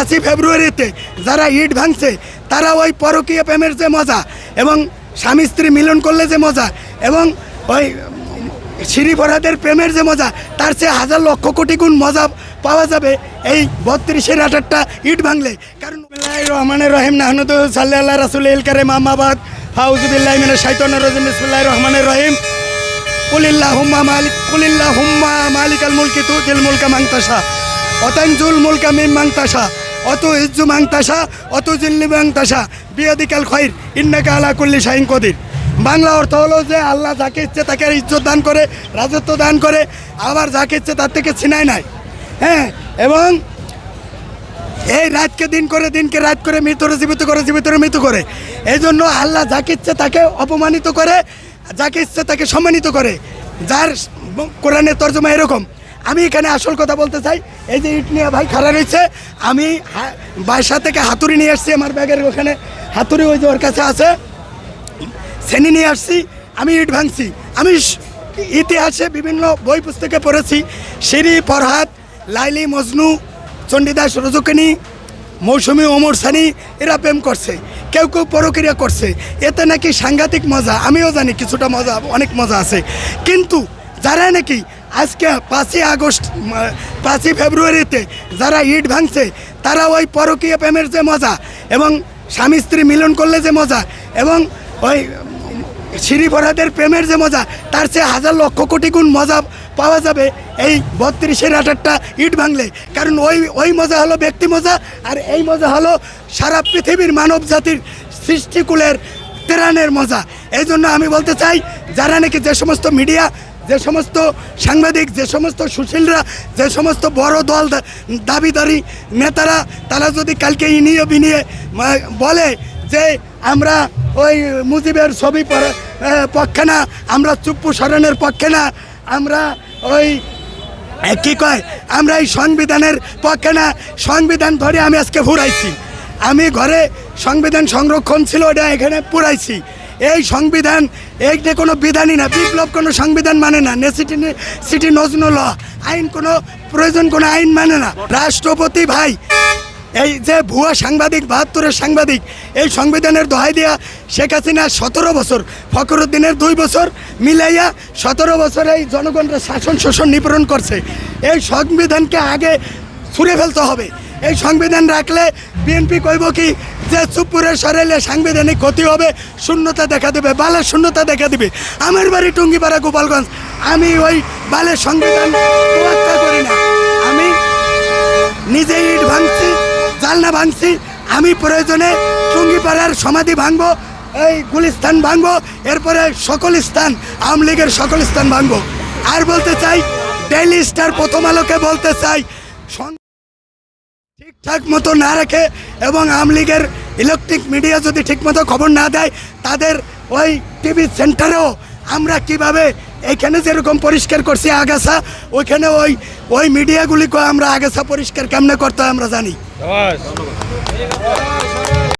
পাঁচই ফেব্রুয়ারিতে। যারা ইট ভাঙছে, তারা ওই পরকীয় প্রেমের যে মজা এবং স্বামী স্ত্রী মিলন করলে যে মজা এবং ওই সিঁড়ি ভরাদের প্রেমের যে মজা, তার চেয়ে হাজার লক্ষ কোটি গুণ মজা পাওয়া যাবে এই বত্রিশের আঠারটা ইট ভাঙলে। কারণ রহমান রহিম, নাহনুদ সাল্লাহ রাসুল ইল কারে মামাবাদ ফাউজুবিল্লাহ মিনা শাইতান রাজিম, বিসমিল্লাহির রহমানির রহিম। কুলিল্লাহ হুম্মা মালিক কুলিল্লাহ হুম্মা মালিকাল মুলকি তু দিল মুলকা মাংতাসা অতাঞ্জুল মুলকা মিম মাংতাসা অত ইজ্জু মাংতাসা, অত জিল্লি মাংতাসা। বিয়াদিকাল খৈর ইন্নাকা আলা কুল্লি শাহিন কদির। বাংলা অর্থ হলো যে আল্লাহ যাকে ইচ্ছে তাকে ইজ্জত দান করে, রাজত্ব দান করে, আবার যাকে ইচ্ছে তার থেকে ছিনায় নাই হ্যাঁ এবং এই রাতকে দিন করে, দিনকে রাত করে মৃত্যুরে জীবিত করে জীবিতরে মৃত্যু করে। এই জন্য আল্লাহ যাকে ইচ্ছে তাকে অপমানিত করে, যাকে ইচ্ছে তাকে সম্মানিত করে। যার কোরআনের তর্জমা এরকম। আমি এখানে আসল কথা বলতে চাই। এই যে ইট নিয়ে ভাই খাড়া রয়েছে, আমি বাসা থেকে হাতুড়ি নিয়ে আসছি, আমার ব্যাগের ওখানে হাতুড়ি ওই যে ওর কাছে আছে। শ্রেণি নিয়ে আসছি, আমি ইট ভাঙছি। আমি ইতিহাসে বিভিন্ন বই পুস্তকে পড়েছি। সিরি ফরহাদ, লাইলি, মজনু, চণ্ডীদাস, রজকিনী, মৌসুমী, ওমর সানি, এরা প্রেম করছে। কেউ কেউ পরক্রিয়া করছে। এতে নাকি সাংঘাতিক মজা, আমিও জানি কিছুটা মজা, অনেক মজা আছে। কিন্তু যারা নাকি আজকে পাঁচই আগস্ট পাঁচই ফেব্রুয়ারিতে যারা ইট ভাঙছে, তারা ওই পরকীয় প্রেমের যে মজা এবং স্বামী স্ত্রী মিলন করলে যে মজা এবং ওই সিঁড়ি ভরাদের প্রেমের যে মজা, তার চেয়ে হাজার লক্ষ কোটি গুণ মজা পাওয়া যাবে এই বত্রিশের আঠারটা ইট ভাঙলে। কারণ ওই ওই মজা হলো ব্যক্তি মজা আর এই মজা হলো সারা পৃথিবীর মানব জাতির সৃষ্টিকুলের তেরানের মজা। এই জন্য আমি বলতে চাই, যারা নাকি যে সমস্ত মিডিয়া যে সমস্ত সাংবাদিক, যে সমস্ত সুশীলরা, যে সমস্ত বড় দল দাবিদারি নেতারা, তারা যদি কালকে ইনিয়ে বিনিয়ে বলে যে আমরা ওই মুজিবের ছবি পক্ষে না, আমরা চুপ্পু সরণের পক্ষে না, আমরা ওই কি কয়, আমরা এই সংবিধানের পক্ষে না, সংবিধান ধরে আমি আজকে ফুরাইছি। আমি ঘরে সংবিধান সংরক্ষণ ছিল, ওটা এখানে পুরাইছি। এই সংবিধান এইটা কোনো বিধানই না, বিপ্লব কোনো সংবিধান মানে না নেসিটি সিটি নজনো ল, আইন কোনো প্রয়োজন, কোনো আইন মানে না। রাষ্ট্রপতি ভাই, এই যে ভুয়া সাংবাদিক, বাহাত্তরের সাংবাদিক, এই সংবিধানের দোহাই দিয়া শেখ হাসিনা সতেরো বছর, ফখরুদ্দিনের দুই বছর মিলাইয়া সতেরো বছর এই জনগণের শাসন শোষণ নিপূরণ করছে। এই সংবিধানকে আগে ছুঁড়ে ফেলতে হবে। এই সংবিধান রাখলে বিএনপি কইব কি যে চুপুরের সরাইলে সাংবিধানিক ক্ষতি হবে, শূন্যতা দেখা দেবে, বালের শূন্যতা দেখা দিবে। আমার বাড়ি টুঙ্গিপাড়া, গোপালগঞ্জ। আমি ওই বালের সংবিধান করি না। আমি নিজে ইট ভাঙছি, জালনা ভাঙছি, আমি প্রয়োজনে টুঙ্গিপাড়ার সমাধি ভাঙবো, এই গুলিস্তান ভাঙবো, এরপরে সকল স্থান, আওয়ামী লীগের সকল স্থান ভাঙবো। আর বলতে চাই, ডেইলি স্টার প্রথম আলোকে বলতে চাই ঠিকঠাক মতো না রাখে এবং আওয়ামী লীগের ইলেকট্রিক মিডিয়া যদি ঠিকমতো খবর না দেয়, তাদের ওই টিভি সেন্টারেও আমরা কীভাবে এখানে যেরকম পরিষ্কার করছি আগাছা, ওইখানে ওই ওই মিডিয়াগুলিকে আমরা আগাছা পরিষ্কার কেমনে করতে আমরা জানি।